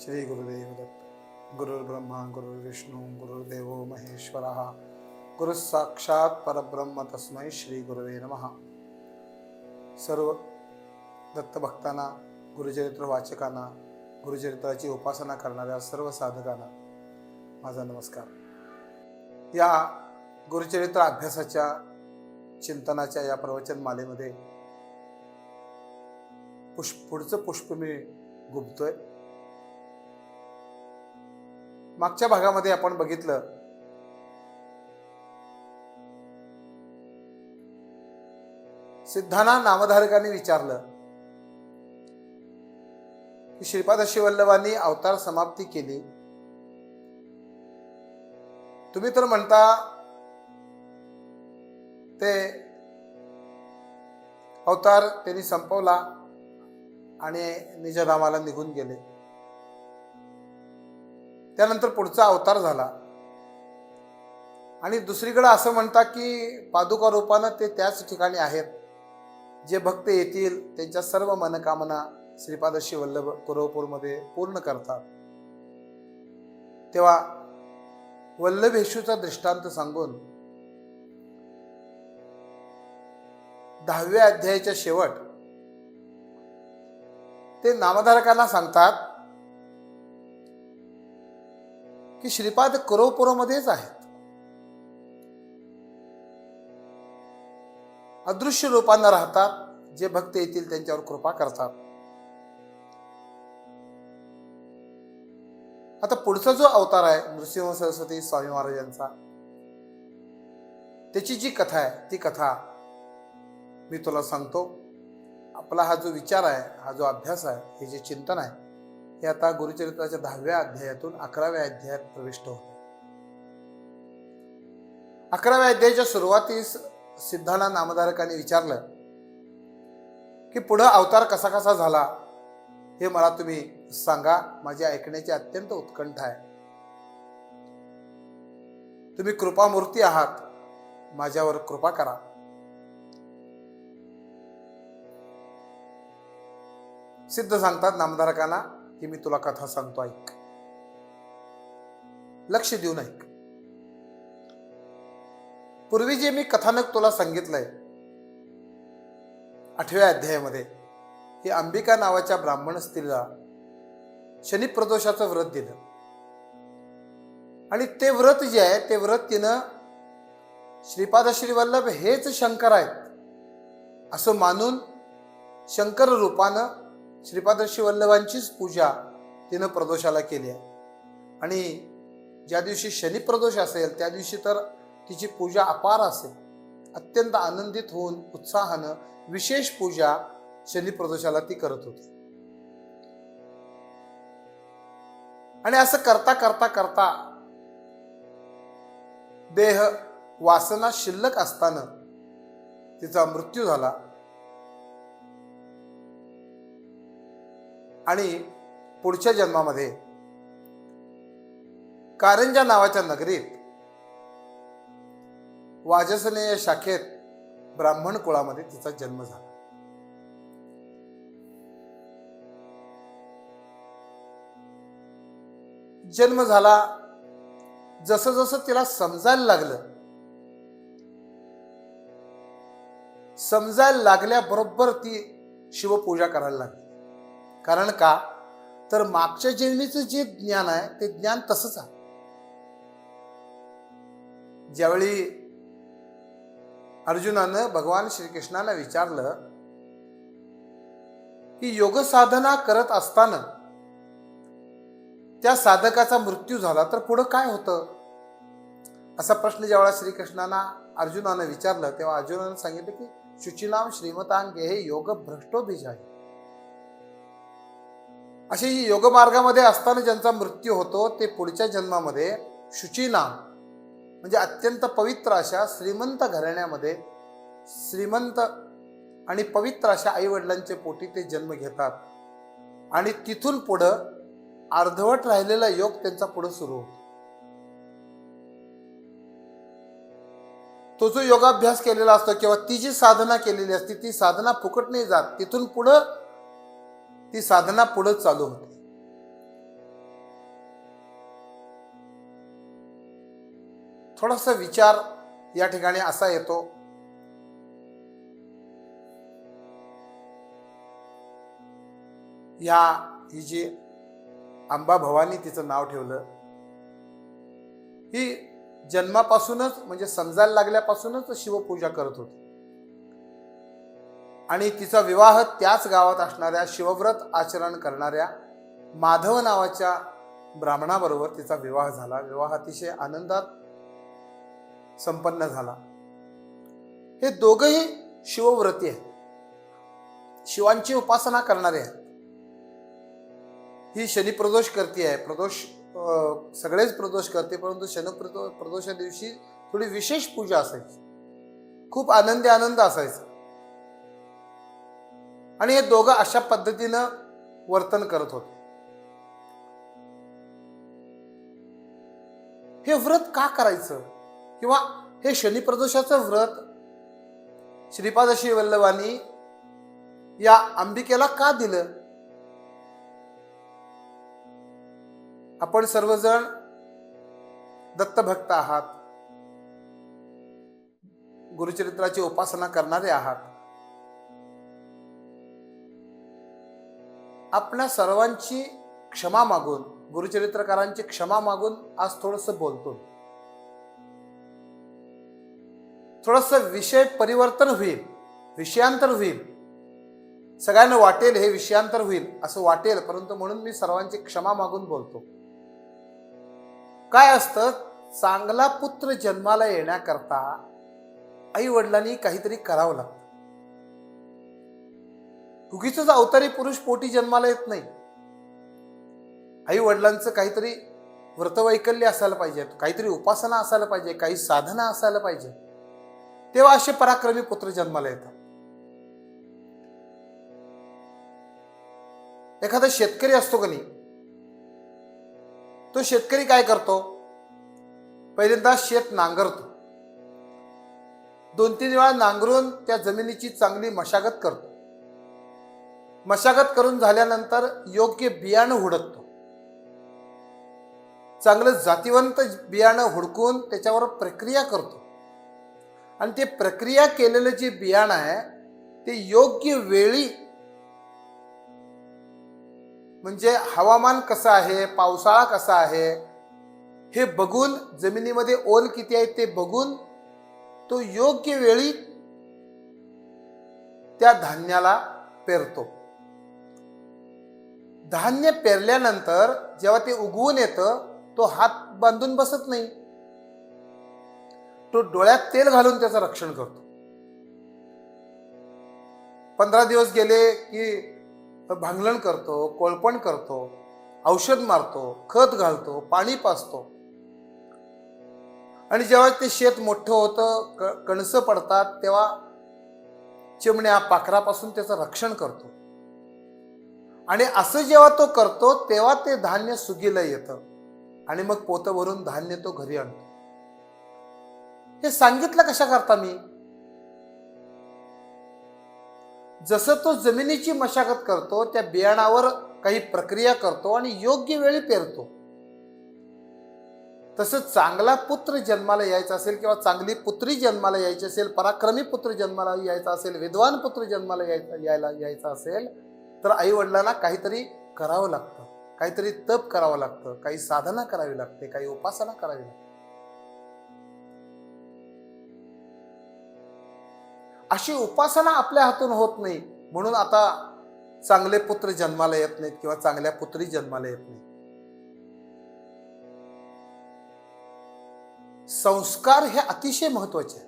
श्री गुरुदेव दत्त गुरुर्ब्रह्मा गुरुर्विष्णू गुरुर्देव महेश्वर। गुरुसाक्षात परब्रह्म तस्मै श्री गुरुवे नमः। सर्व दत्तभक्तांना गुरुचरित्र वाचकांना गुरुचरित्राची उपासना करणाऱ्या सर्व साधकांना माझा नमस्कार. या गुरुचरित्र अभ्यासाच्या चिंतनाच्या या प्रवचन मालेमध्ये पुष्प पुढचं पुष्प मी गुंतोय मागच्या भागामध्ये आपण बघितलं. सिद्धांना नामधारकांनी विचारलं की श्रीपाद शिवल्लभांनी अवतार समाप्ती केली. तुम्ही तर म्हणता ते अवतार त्यांनी संपवला आणि निजधामाला निघून गेले. त्यानंतर पुढचा अवतार झाला. आणि दुसरीकडं असं म्हणतात की पादुका रूपानं ते त्याच ठिकाणी आहेत. जे भक्त येतील त्यांच्या सर्व मनकामना श्रीपादशी वल्लभ कुरवपूरमध्ये पूर्ण करतात. तेव्हा वल्लभेशूचा दृष्टांत सांगून दहाव्या अध्यायाच्या शेवट ते नामधारकांना सांगतात की श्रीपाद कुरवपुरामध्येच आहेत. अदृश्य रूपांना राहतात जे भक्त येतील त्यांच्यावर कृपा करतात. आता पुढचा जो अवतार आहे नृसिंह सरस्वती स्वामी महाराजांचा त्याची जी कथा आहे ती कथा मी तुला सांगतो. आपला हा जो विचार आहे हा जो अभ्यास आहे हे जे चिंतन आहे हे आता गुरुचरित्राच्या दहाव्या अध्यायातून अकराव्या अध्यायात प्रविष्ट होते. अकराव्या अध्यायाच्या सुरुवातीस सिद्धांना नामधारकांनी विचारलं की पुढं अवतार कसा कसा झाला? हे मला तुम्ही सांगा. माझी ऐकण्याची अत्यंत उत्कंठ आहे. तुम्ही कृपामूर्ती आहात. माझ्यावर कृपा करा. सिद्ध सांगतात नामधारकांना ही मी तुला कथा सांगतो ऐक. लक्ष देऊन ऐक. पूर्वी जे मी कथानक तुला सांगितलंय आठव्या अध्यायामध्ये ही अंबिका नावाच्या ब्राह्मण स्त्रीला शनी प्रदोषाचं व्रत दिलं. आणि ते व्रत जे आहे ते व्रत तिनं श्रीपाद श्रीवल्लभ हेच शंकर आहेत असं मानून शंकर रूपानं श्रीपादर्शी वल्लभांचीच पूजा तिनं प्रदोषाला केली आहे. आणि ज्या दिवशी शनी प्रदोष असेल त्या दिवशी तर तिची पूजा अपार असेल. अत्यंत आनंदित होऊन उत्साहानं विशेष पूजा शनी प्रदोषाला ती करत होती. आणि असं करता करता करता देह वासना शिल्लक असताना तिचा मृत्यू झाला. आणि पुढच्या जन्मामध्ये कारंजा नावाच्या नगरीत वाजसने या शाखेत ब्राह्मण कुळामध्ये तिचा जन्म झाला. जन्म झाला जसं जसं तिला समजायला लागलं. समजायला लागल्याबरोबर ती शिवपूजा करायला लागली. कारण का? तर मागच्या जन्मीचं जे ज्ञान आहे ते ज्ञान तसंच आहे. ज्यावेळी अर्जुनानं भगवान श्रीकृष्णाला विचारलं की योग साधना करत असताना त्या साधकाचा मृत्यू झाला तर पुढं काय होतं? असा प्रश्न ज्यावेळा श्रीकृष्णांना अर्जुनानं विचारलं तेव्हा अर्जुनानं सांगितलं की शुचिनाम श्रीमतांगे हे योग भ्रष्टोबीज आहे अशी योग योगमार्गामध्ये असताना ज्यांचा मृत्यू होतो ते पुढच्या जन्मामध्ये शुचीनाम म्हणजे अत्यंत पवित्र अशा श्रीमंत घराण्यामध्ये श्रीमंत आणि पवित्र अशा आईवडिलांचे पोटी ते जन्म घेतात. आणि तिथून पुढं अर्धवट राहिलेला योग त्यांचा पुढे सुरू होतो. तो जो योगाभ्यास केलेला असतो किंवा ती जी साधना केलेली असते ती साधना फुकट नाही जात. तिथून पुढं ती साधना पुढे चालू होती. थोडासा विचार या ठिकाणी असा येतो. या ही जी आंबा भवानी तिचं नाव ठेवलं ही जन्मापासूनच म्हणजे समजायला लागल्यापासूनच शिवपूजा करत होती. आणि तिचा विवाह त्याच गावात असणाऱ्या शिवव्रत आचरण करणाऱ्या माधव नावाच्या ब्राह्मणाबरोबर तिचा विवाह झाला. विवाह अतिशय आनंदात संपन्न झाला. हे दोघही शिवव्रती आहेत. शिवांची उपासना करणारे आहेत. ही शनी प्रदोष करते आहे. प्रदोष सगळेच प्रदोष करते परंतु शनी प्रदो प्रदोषा दिवशी थोडी विशेष पूजा असायची. खूप आनंदी आनंद असायचा. आणि हे दोघं अशा पद्धतीनं वर्तन करत होते. हे व्रत का करायचं? किंवा हे शनी प्रदोषाचं व्रत? श्रीपादशी वल्लभानी या अंबिकेला का दिलं? आपण सर्वजण दत्तभक्त आहात. गुरुचरित्राची उपासना करणारे आहात. आपल्या सर्वांची क्षमा मागून गुरुचरित्रकारांची क्षमा मागून आज थोडस बोलतो. थोडस विषय परिवर्तन होईल विषयांतर होईल. सगळ्यांना वाटेल हे विषयांतर होईल असं वाटेल परंतु म्हणून मी सर्वांची क्षमा मागून बोलतो. काय असतं? चांगला पुत्र जन्माला येण्याकरता आई वडिलांनी काहीतरी करावं लागतं. उगीच अवतारी पुरुष पोटी जन्माला येत नाही. आई वडिलांचं काहीतरी व्रतवैकल्य असायला पाहिजे काहीतरी उपासना असायला पाहिजे काही साधना असायला पाहिजे. तेव्हा असे पराक्रमी पुत्र जन्माला येतात. एखादा शेतकरी असतो का नाही तो शेतकरी काय करतो? पहिल्यांदा शेत नांगरतो. दोन तीन वेळा नांगरून त्या जमिनीची चांगली मशागत करतो. मशागत करून झाल्यानंतर योग्य बियाणं हुडकतो. चांगलं जातीवंत बियाणं हुडकून त्याच्यावर प्रक्रिया करतो. आणि ते प्रक्रिया केलेलं जे बियाणं आहे ते योग्य वेळी म्हणजे हवामान कसं आहे पावसाळा कसा आहे हे बघून जमिनीमध्ये ओल किती आहे ते बघून तो योग्य वेळी त्या धान्याला पेरतो. धान्य पेरल्यानंतर जेव्हा ते उगवून येतं तो हात बांधून बसत नाही. तो डोळ्यात तेल घालून त्याचं रक्षण करतो. पंधरा दिवस गेले की भांगलण करतो कोळपण करतो औषध मारतो खत घालतो पाणी पाजतो. आणि जेव्हा ते शेत मोठं होतं क कणसं पडतात तेव्हा चिमण्या पाखरापासून त्याचं रक्षण करतो. आणि असं जेव्हा तो करतो तेव्हा ते धान्य सुगीला येतं. आणि मग पोतं भरून धान्य तो घरी आणतो. हे सांगितलं कशा करता मी? जसं तो जमिनीची मशागत करतो त्या बियाणावर काही प्रक्रिया करतो आणि योग्य वेळी पेरतो. तसं चांगला पुत्र जन्माला यायचा असेल किंवा चांगली पुत्री जन्माला यायची असेल पराक्रमी पुत्र जन्माला यायचा असेल विद्वान पुत्र जन्माला यायचा यायला यायचा असेल तर आई वडिलांना काहीतरी करावं लागतं. काहीतरी तप करावं लागतं. काही साधना करावी लागते. काही उपासना करावी लागते. अशी उपासना आपल्या हातून होत नाही. म्हणून आता चांगले पुत्र जन्माला येत नाहीत किंवा चांगल्या पुत्री जन्माला येत नाहीत. संस्कार हे अतिशय महत्त्वाचे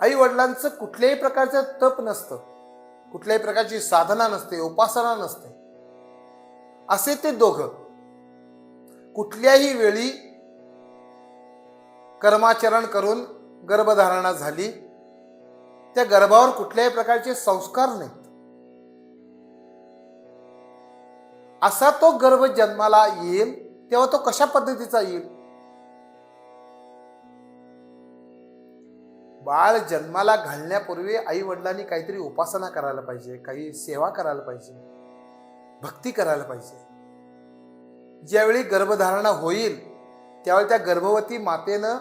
आई वडिलांचं कुठल्याही प्रकारचं तप नसतं. कुठल्याही प्रकारची साधना नसते उपासना नसते. असे ते दोघं कुठल्याही वेळी कर्माचरण करून गर्भधारणा झाली. त्या गर्भावर कुठल्याही प्रकारचे संस्कार नाहीत. असा तो गर्भ जन्माला येईल तेव्हा तो कशा पद्धतीचा येईल? बाळ जन्माला घालण्यापूर्वी आई वडिलांनी काहीतरी उपासना करायला पाहिजे काही सेवा करायला पाहिजे भक्ती करायला पाहिजे. ज्यावेळी गर्भधारणा होईल त्यावेळी त्या गर्भवती मातेनं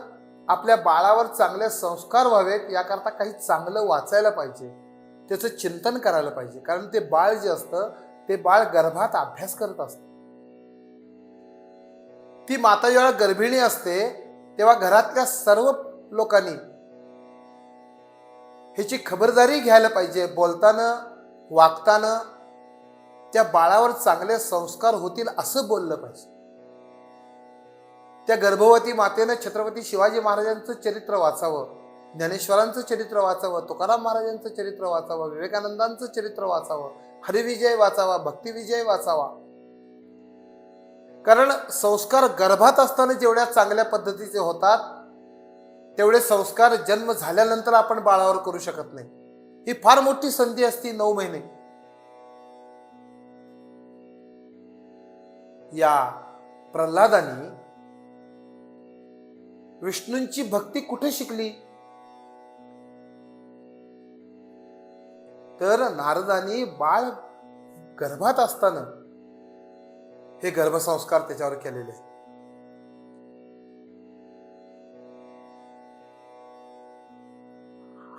आपल्या बाळावर चांगले संस्कार व्हावेत याकरता काही चांगलं वाचायला पाहिजे त्याचं चिंतन करायला पाहिजे. कारण ते बाळ जे असतं ते बाळ गर्भात अभ्यास करत असतं. ती माता जेव्हा गर्भिणी असते तेव्हा घरातल्या सर्व लोकांनी ह्याची खबरदारी घ्यायला पाहिजे. बोलताना वागताना त्या बाळावर चांगले संस्कार होतील असं बोललं पाहिजे. त्या गर्भवती मातेनं छत्रपती शिवाजी महाराजांचं चरित्र वाचावं ज्ञानेश्वरांचं चरित्र वाचावं तुकाराम महाराजांचं चरित्र वाचावं विवेकानंदांचं चरित्र वाचावं हरिविजय वाचावा भक्तिविजय वाचावा. कारण संस्कार गर्भात असताना जेवढ्या चांगल्या पद्धतीचे होतात तेवढे संस्कार जन्म झाल्यानंतर आपण बाळावर करू शकत नाही. ही फार मोठी संधी असती नऊ महिने. या प्रल्हादाने विष्णूंची भक्ती कुठे शिकली? तर नारदानी बाळ गर्भात असताना हे गर्भसंस्कार त्याच्यावर केलेले आहेत.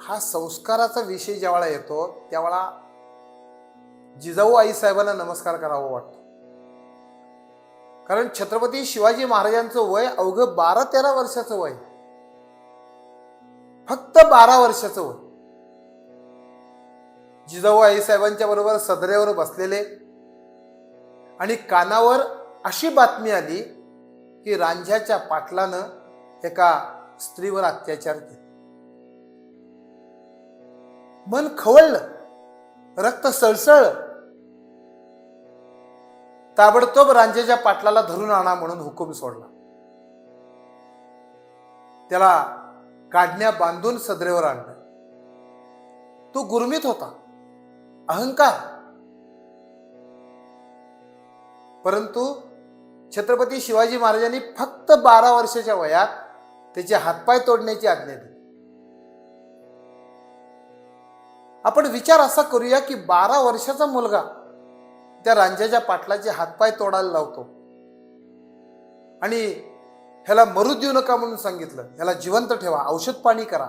हा संस्काराचा विषय ज्यावेळा येतो त्यावेळा जिजाऊ आई साहेबांना नमस्कार करावा वाटतो. कारण छत्रपती शिवाजी महाराजांचं वय अवघं बारा तेरा वर्षाचं वय. फक्त बारा वर्षाचं वय. जिजाऊ आई साहेबांच्या बरोबर सदरेवर बसलेले. आणि कानावर अशी बातमी आली की रांझ्याच्या पाटलानं एका स्त्रीवर अत्याचार केला. मन खवळलं रक्त सळसळलं ताबडतोब रांजेच्या पाटलाला धरून आणा म्हणून हुकूम सोडला. त्याला काढण्या बांधून सदरेवर आणलं. तो गुरमीत होता अहंकार. परंतु छत्रपती शिवाजी महाराजांनी फक्त बारा वर्षाच्या वयात त्याचे हातपाय तोडण्याची आज्ञा दिली. आपण विचार असा करूया की बारा वर्षाचा मुलगा त्या रांजाच्या पाटलाचे हातपाय तोडायला लावतो. आणि ह्याला मरू देऊ नका म्हणून सांगितलं. ह्याला जिवंत ठेवा औषध पाणी करा.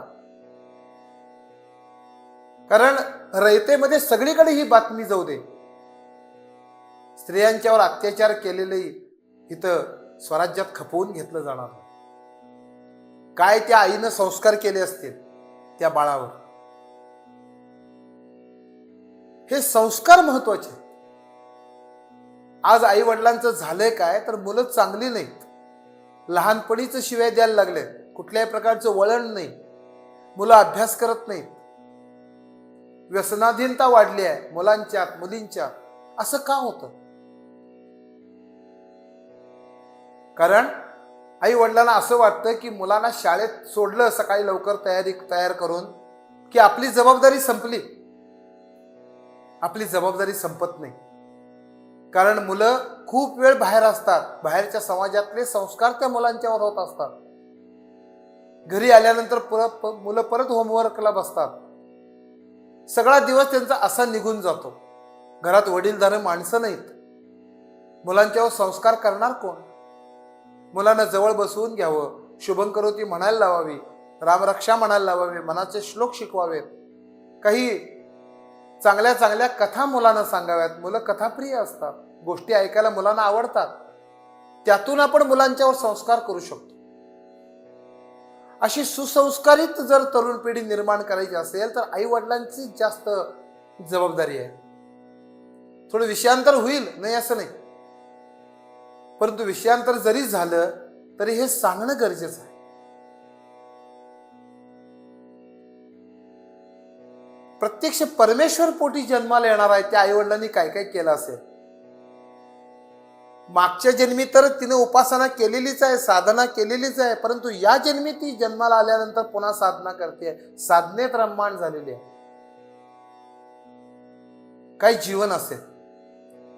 कारण रयतेमध्ये सगळीकडे ही बातमी जाऊ दे. स्त्रियांच्यावर अत्याचार केलेले इथं स्वराज्यात खपवून घेतलं जाणार काय त्या आईनं संस्कार केले असतील त्या बाळावर? हे संस्कार महत्त्वाचे आज आई वडिलांचं झालंय काय तर मुलं चांगली नाहीत. लहानपणीच शिवाय द्यायला लागले कुठल्याही प्रकारचं वळण नाही. मुलं अभ्यास करत नाहीत. व्यसनाधीनता वाढली आहे मुलांच्या मुलींच्या असं का होतं? कारण आई वडिलांना असं वाटतं की मुलांना शाळेत सोडलं सकाळी लवकर तयारी तयार करून की आपली जबाबदारी संपली. आपली जबाबदारी संपत नाही. कारण मुलं खूप वेळ बाहेर असतात. बाहेरच्या समाजातले संस्कार त्या मुलांच्यावर होत असतात. घरी आल्यानंतर परत प- मुलं परत होमवर्कला बसतात. सगळा दिवस त्यांचा असा निघून जातो. घरात वडीलधारे माणसं नाहीत. मुलांच्यावर संस्कार करणार कोण? मुलांना जवळ बसवून घ्यावं. शुभंकरोती म्हणायला लावावी. रामरक्षा म्हणायला लावावी. मनाचे श्लोक शिकवावेत. काही चांगल्या चांगल्या कथा मुलांना सांगाव्यात. मुलं कथाप्रिय असतात. गोष्टी ऐकायला मुलांना आवडतात. त्यातून आपण मुलांच्यावर संस्कार करू शकतो. अशी सुसंस्कारित जर तरुण पिढी निर्माण करायची असेल तर आई वडिलांची जास्त जबाबदारी आहे. थोडं विषयांतर होईल नाही असं नाही. परंतु विषयांतर जरी झालं तरी हे सांगणं गरजेचं आहे. प्रत्यक्ष परमेश्वर पोटी जन्माला येणार आहे त्या आईवडिलांनी काय काय केलं असेल? मागच्या जन्मी तर तिने उपासना केलेलीच आहे साधना केलेलीच आहे परंतु या जन्मी ती जन्माला आल्यानंतर पुन्हा साधना करते साधनेत रममाण झालेली आहे. काय जीवन असेल?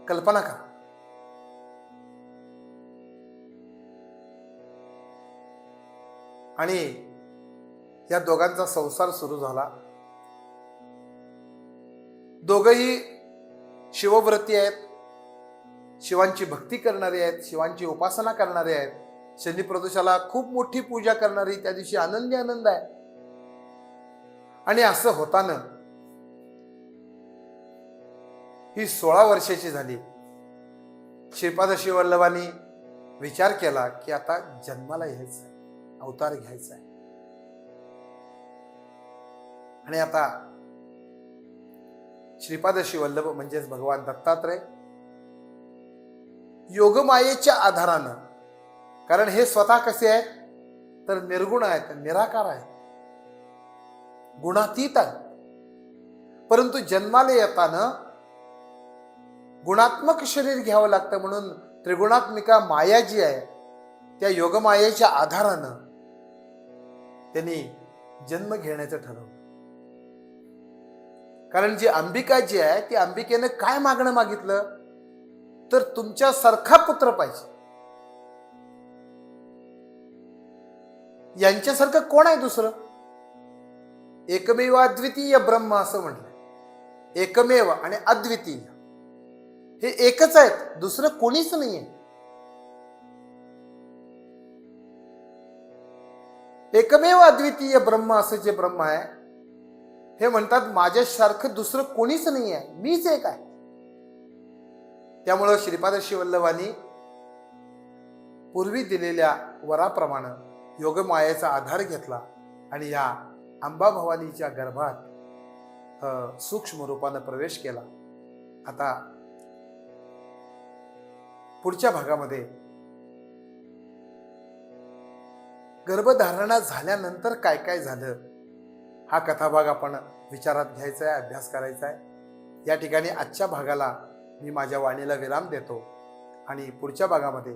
कल्पना करा. आणि या दोघांचा संसार सुरू झाला. दोघही शिवव्रती आहेत. शिवांची भक्ती करणारे आहेत. शिवांची उपासना करणारे आहेत. शनी प्रदोषाला खूप मोठी पूजा करणारी त्या दिवशी आनंदी आनंद आहे. आणि असं होताना ही सोळा वर्षाची झाली. श्रीपादशी शिवल्लभांनी विचार केला की आता जन्माला यायचं आहे अवतार घ्यायचा आहे आणि आता श्रीपाद शिवल्लभ म्हणजेच भगवान दत्तात्रय. योगमायेच्या आधारानं कारण हे स्वतः कसे आहेत? तर निर्गुण आहेत निराकार आहेत. गुणातीत आहेत. परंतु जन्माला येताना गुणात्मक शरीर घ्यावं लागतं म्हणून त्रिगुणात्मिका माया जी आहे त्या योगमायेच्या आधारानं त्यांनी जन्म घेण्याचं ठरवलं. कारण जी अंबिका जी आहे ती अंबिकेनं काय मागणं मागितलं? तर तुमच्यासारखा पुत्र पाहिजे. यांच्यासारखं कोण आहे दुसरं? एकमेव अद्वितीय ब्रह्म असं म्हटलं. एकमेव आणि अद्वितीय. हे एकच आहेत दुसरं कोणीच नाहीये. एकमेव अद्वितीय ब्रह्म असं जे ब्रह्म आहे हे म्हणतात माझ्यासारखं दुसरं कोणीच नाही आहे मीच एक आहे. त्यामुळं श्रीपाद शिवल्लभांनी पूर्वी दिलेल्या वराप्रमाणे योगमायाचा आधार घेतला आणि या अंबा भवानीच्या गर्भात सूक्ष्म रूपानं प्रवेश केला. आता पुढच्या भागामध्ये गर्भधारणा झाल्यानंतर काय काय झालं? हा कथाभाग आपण विचारात घ्यायचा आहे अभ्यास करायचा आहे या ठिकाणी आजच्या भागाला मी माझ्या वाणीला विराम देतो आणि पुढच्या भागामध्ये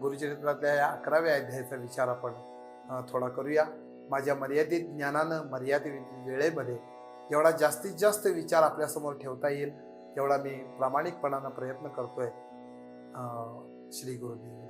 गुरुचरित्रातल्या या अकराव्या अध्यायाचा विचार आपण थोडा करूया. माझ्या मर्यादित ज्ञानानं मर्यादित वेळेमध्ये जेवढा जास्तीत जास्त विचार आपल्यासमोर ठेवता येईल तेवढा मी प्रामाणिकपणानं प्रयत्न करतोय. श्री गुरुदेव.